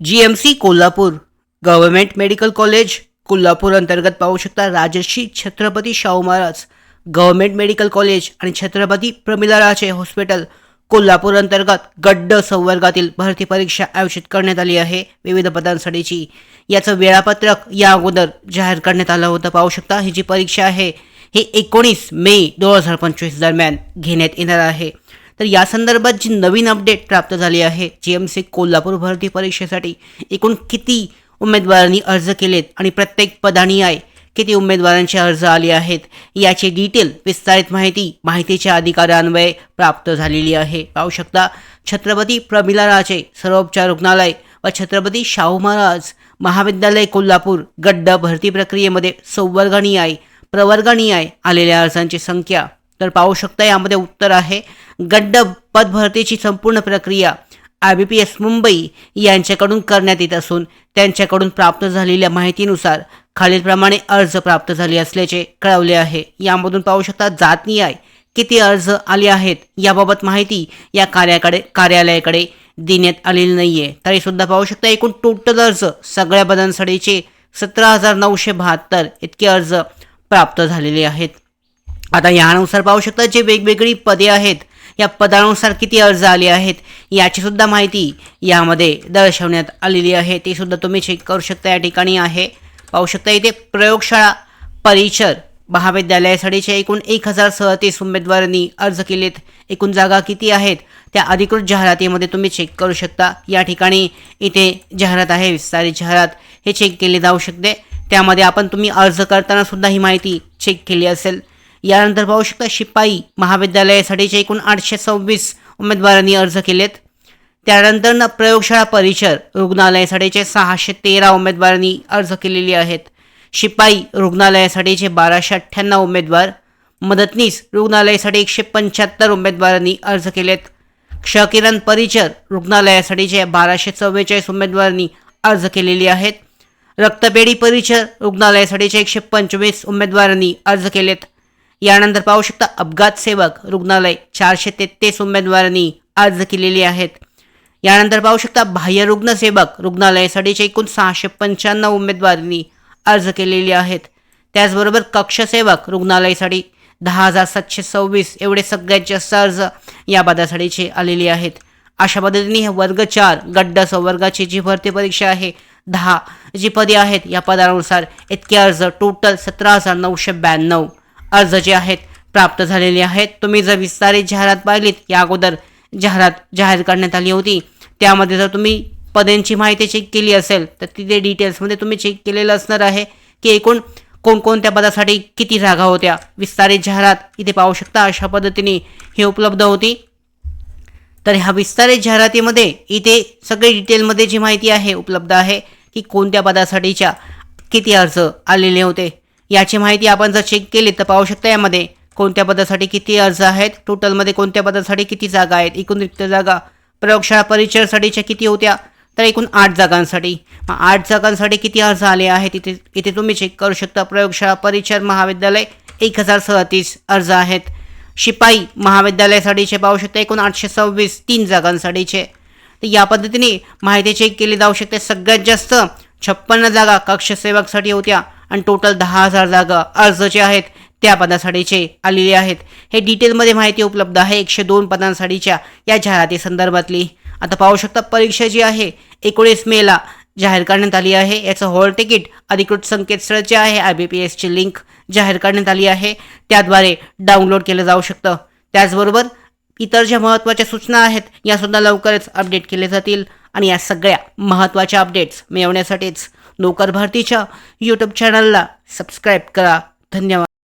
G M C Kolhapur. Government medical college Kolhapur अंतर्गत पाहू शकता Rajarshi Chhatrapati Shahu Maharaj. Government medical college आणि छत्रपती प्रमिला राजे हॉस्पिटल कोल्हापूर अंतर्गत गड्ड संवर्गातील भरती परीक्षा आयोजित करण्यात आली आहे. विविध पदांसाठीची याचं वेळापत्रक या अगोदर जाहीर करण्यात आलं होतं. पाहू शकता ही जी परीक्षा आहे ही एकोणीस मे दोन हजार पंचवीस दरम्यान घेण्यात येणार आहे. तर या संदर्भात जी नवीन अपडेट प्राप्त झाली आहे जी एम सी कोल्हापूर भरती परीक्षेसाठी एकूण किती उमेदवारांनी अर्ज केलेत आणि प्रत्येक पदानिहाय किती उमेदवारांचे अर्ज आले आहेत याची डिटेल विस्तारित माहिती माहितीच्या अधिकाऱ्यान्वये प्राप्त झालेली आहे. पाहू शकता छत्रपती प्रमिला राजे सर्वोपचार रुग्णालय व छत्रपती शाहू महाराज महाविद्यालय कोल्हापूर गड्ड भरती प्रक्रियेमध्ये संवर्गणीय प्रवर्गणीय आलेल्या अर्जांची संख्या तर पाहू शकता. यामध्ये उत्तर आहे गड्ड पदभरतीची संपूर्ण प्रक्रिया I B P S Mumbai यांच्याकडून करण्यात येत असून त्यांच्याकडून प्राप्त झालेल्या माहितीनुसार खालीलप्रमाणे अर्ज प्राप्त झाले असल्याचे कळवले आहे. यामधून पाहू शकता जात आहे किती अर्ज आले आहेत याबाबत माहिती या कार्याकडे कार्यालयाकडे देण्यात आलेली नाहीये. तरी सुद्धा पाहू शकता एकूण टोटल अर्ज सगळ्या पदांसाठीचे सतरा हजार नऊशे बहात्तर इतके अर्ज प्राप्त झालेले आहेत. आता यानुसार पाहू शकता जे वेगवेगळी पदे आहेत या पदानुसार किती अर्ज आले आहेत याचीसुद्धा माहिती यामध्ये दर्शवण्यात आलेली आहे. ती सुद्धा तुम्ही चेक करू शकता. या ठिकाणी आहे पाहू शकता इथे प्रयोगशाळा परिचर महाविद्यालयासाठीचे एकूण एक हजार सदतीस उमेदवारांनी अर्ज केलेत. एकूण जागा किती आहेत त्या अधिकृत जाहिरातीमध्ये तुम्ही चेक करू शकता. या ठिकाणी इथे जाहिरात आहे विस्तारित जाहिरात हे चेक केले जाऊ शकते. त्यामध्ये आपण तुम्ही अर्ज करताना सुद्धा ही माहिती चेक केली असेल. यानंतर पाहू शकता शिपाई महाविद्यालयासाठीचे एकूण आठशे सव्वीस उमेदवारांनी अर्ज केलेत. त्यानंतर प्रयोगशाळा परिसर रुग्णालयासाठीचे सहाशे तेरा उमेदवारांनी अर्ज केलेले आहेत. शिपाई रुग्णालयासाठीचे बाराशे अठ्ठ्याण्णव उमेदवार मदतनीस रुग्णालयासाठी एकशे पंच्याहत्तर उमेदवारांनी अर्ज केलेत. क्षकिरण परिचर रुग्णालयासाठीचे बाराशे चव्वेचाळीस उमेदवारांनी अर्ज केलेले आहेत. रक्तपेढी परिचर रुग्णालयासाठीचे एकशे पंचवीस उमेदवारांनी अर्ज केलेत. यानंतर पाहू शकता अपघात सेवक रुग्णालय चारशे तेहतीस उमेदवारांनी अर्ज केलेले आहेत. यानंतर पाहू शकता बाह्य रुग्णसेवक रुग्णालयासाठीचे एकूण सहाशे पंच्याण्णव उमेदवारांनी अर्ज केलेले आहेत. त्याचबरोबर कक्षसेवक रुग्णालयासाठी दहा हजार सातशे सव्वीस एवढे सगळ्यात जास्त अर्ज या पदासाठीचे आलेले आहेत. अशा पद्धतीने हे वर्ग चार गड्ड संवर्गाची जी भरती परीक्षा आहे दहा जी पदे आहेत या पदानुसार इतके अर्ज टोटल सतरा हजार नऊशे ब्याण्णव. अर्ज जे आहेत प्राप्त झालेले आहेत. तुम्ही जर विस्तारित जाहिरात पाहिलीत या अगोदर जाहिरात जाहीर करण्यात आली होती. त्यामध्ये जर तुम्ही पदांची माहिती चेक केली असेल तर तिथे डिटेल्समध्ये तुम्ही चेक केलेलं असणार आहे की एकूण कोणकोणत्या पदासाठी किती जागा होत्या. विस्तारित जाहिरात इथे पाहू शकता अशा पद्धतीने हे उपलब्ध होती. तर ह्या विस्तारित जाहिरातीमध्ये इथे सगळे डिटेलमध्ये जी माहिती आहे उपलब्ध आहे की कोणत्या पदासाठीच्या किती अर्ज आलेले होते. याची माहिती आपण जर चेक केली तर पाहू शकता यामध्ये कोणत्या पदासाठी किती अर्ज आहेत टोटलमध्ये कोणत्या पदासाठी किती जागा आहेत एकूण रिक्त जागा प्रयोगशाळा परिचयासाठीच्या किती होत्या तर एकूण आठ जागांसाठी. मग आठ जागांसाठी किती अर्ज आले आहेत इथे इथे तुम्ही चेक करू शकता. प्रयोगशाळा परिचर महाविद्यालय एक हजार सदतीस अर्ज आहेत. शिपाई महाविद्यालयासाठीचे पाहू शकता एकूण आठशे सव्वीस तीन जागांसाठीचे. तर या पद्धतीने माहिती चेक केली जाऊ शकते. सगळ्यात जास्त छप्पन्न जागा कक्षसेवकसाठी होत्या. आणि टोटल दहा हजार जागा अर्ज जे आहेत त्या पदासाठीचे आलेले आहेत. हे डिटेलमध्ये माहिती उपलब्ध आहे एकशे दोन पदांसाठीच्या या जाहिराती संदर्भातली. आता पाहू शकता परीक्षा जी आहे एकोणीस मेला जाहीर करण्यात आली आहे. याचं हॉल तिकीट अधिकृत संकेतस्थळ जे आहे आय बी पी एसची लिंक जाहीर करण्यात आली आहे. त्याद्वारे डाउनलोड केलं जाऊ शकतं. त्याचबरोबर इतर ज्या महत्त्वाच्या सूचना आहेत यासुद्धा लवकरच अपडेट केले जातील. आणि या सगळ्या महत्त्वाच्या अपडेट्स मिळवण्यासाठीच नोकर भारतीच्या यूट्यूब चॅनलला सबस्क्राईब करा. धन्यवाद.